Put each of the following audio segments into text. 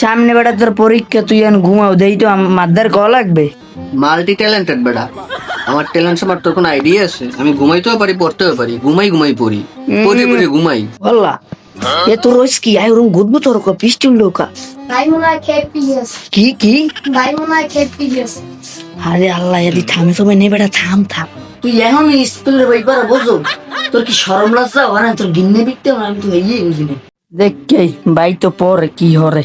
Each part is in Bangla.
সামনে বেটা তোর পরীক্ষা তুই এখন ঘুমাও দেই তো মাদ্দার ক লাগবে? মাল্টি ট্যালেন্টেড বেটা। আমার ট্যালেন্ট সম্পর্কে তোর কোনো আইডিয়া আছে? আমি ঘুমাইতেও পারি পড়তেও পারি ঘুমাই ঘুমাই পড়ি। পড়ি পড়ি ঘুমাই। বললা এ তোর রোজ কি? আই ওরম গুদবো তোর ক পিস্টুল লোকা ভাই মনে হয় কি কি? ভাই মনে হয় খেয়ে পিয়েছে আরে আল্লাহ এদি থামে সময় নে বেটা থাম থাম। তুই এখন স্কুলের বইবার বোঝো। তোর কি সরম লজ্জা? হয় না তোর গিন্নে বিকতে আমি তো এই বুঝিনি দেখ কে বাই তো পরে কি হরে।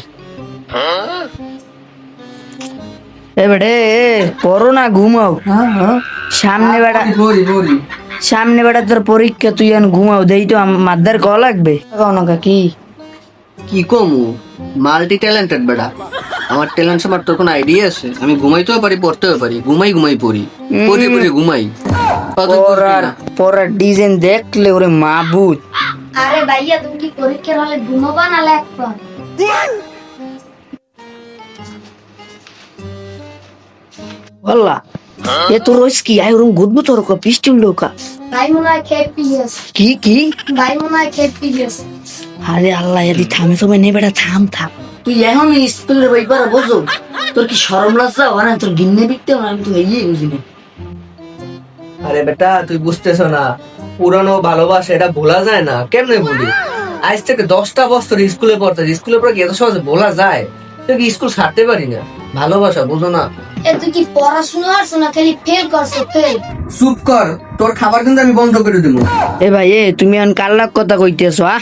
এ বেটে এ পড়ো না ঘুমাও সামনে পড়ি সামনে বেটা তোর পরীক্ষা তুই এখন ঘুমাও দেই তো মাদ্দার ক লাগবে কি কি কমু মাল্টি ট্যালেন্টেড বেটা আমার ট্যালেন্ট সম্পর্কে তোর কোনো আইডিয়া আছে আমি ঘুমাইতেও পারি পড়তেও পারি ঘুমাই ঘুমাই পড়ি পড়ি পড়ি ঘুমাই পড়ার পড়ার ডিজাইন দেখলে ওরে মাবুদ আরে ভাইয়া তুমি কি পরীক্ষার হলে ঘুমাবা না লেখবা আরে আল্লাহ এদি থামে সময় নে বেটা থাম থাম তুই এখন স্কুলের বইবার বোঝো তোর কি সরম লজ্জা হয় না তোর গিন্নে বিকতে হয় না, আমি তো এই বুঝিনি আরে বেটা তুই বুঝতেছ না পুরানো ভালোবাসা এটা ভোলা যায় না কেমনে ভুলি আজ থেকে দশটা বছর স্কুলে পড়তে স্কুলে পড়ে কি এত সহজে ভোলা যায় কি স্কুল ছাড়তে পারি না। ভালোবাসা বুঝো না। এ তুই কি পড়াশোনা করছ না খালি ফেল করছ ফেল চুপ কর তোর খাবার কিন্তু আমি বন্ধ করে দিব। এ ভাই এ তুমি এখন কাল্লাক কথা কইতেছো আ?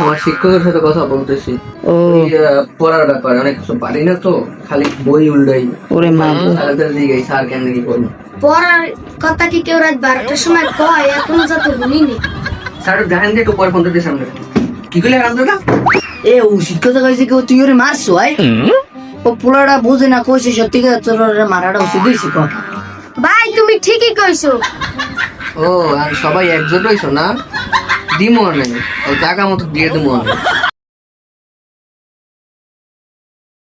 আমার শিক্ষকের সাথে কথা বলতেছি। ও। পড়ার ব্যাপারে অনেক কিছু পারি না তো খালি বই উল্টাই। ওরে মাবুদ স্যারদের দিকে স্যার কেন কি করব পড়ার কথা কি কেউ রাত বারোটার সময় কয়? এখনও যাতে শুনিনি স্যার জানেন যে একটু পরে ফোন দিতে সামনে কি করলে রান্নাটা এ ও শিক্ষকতা কইছে কি তুই ওরে মারছো আই? ও পোলাটা বুঝে না কইছে সত্যি কথা তোর ওরে মারাটা উচিত দিয়েছি কর। ভাই তুমি ঠিকই কইছো। ও আর সবাই একজোট হইছো না? দিমো নেই ও জায়গা মতো দিয়ে দিমো